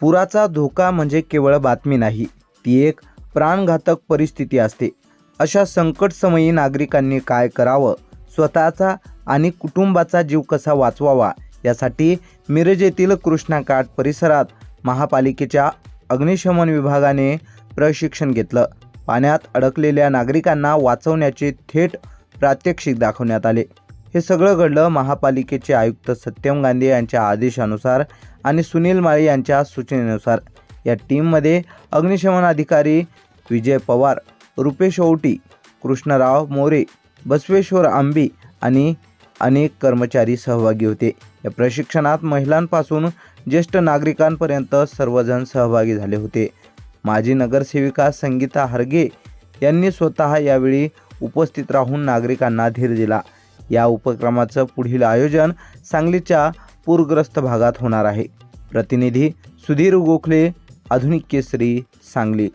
पुराचा धोका म्हणजे केवळ बातमी नाही ती एक प्राणघातक परिस्थिती असते. अशा संकटसमयी नागरिकांनी काय करावं? स्वतःचा आणि कुटुंबाचा जीव कसा वाचवावा? यासाठी मिरज येथील कृष्णाकाठ परिसरात महापालिकेच्या अग्निशमन विभागाने प्रशिक्षण घेतलं. पाण्यात अडकलेल्या नागरिकांना वाचवण्याचे थेट प्रात्यक्षिक दाखवण्यात आले. हे सगळं घडलं महापालिकेचे आयुक्त सत्यम गांधी यांच्या आदेशानुसार आणि सुनील माळी यांच्या सूचनेनुसार. या टीममध्ये अग्निशमन अधिकारी विजय पवार रुपेश ओवटी कृष्णराव मोरे बसवेश्वर आंबी आणि अनेक कर्मचारी सहभागी होते. या प्रशिक्षणात महिलांपासून ज्येष्ठ नागरिकांपर्यंत सर्वजण सहभागी झाले होते. माजी नगरसेविका संगीता हरगे यांनी स्वतः यावेळी उपस्थित राहून नागरिकांना धीर दिला. या उपक्रमाचं पुढील आयोजन सांगलीच्या पूरग्रस्त भागात होणार आहे. प्रतिनिधी सुधीर गोखले आधुनिक केसरी सांगली.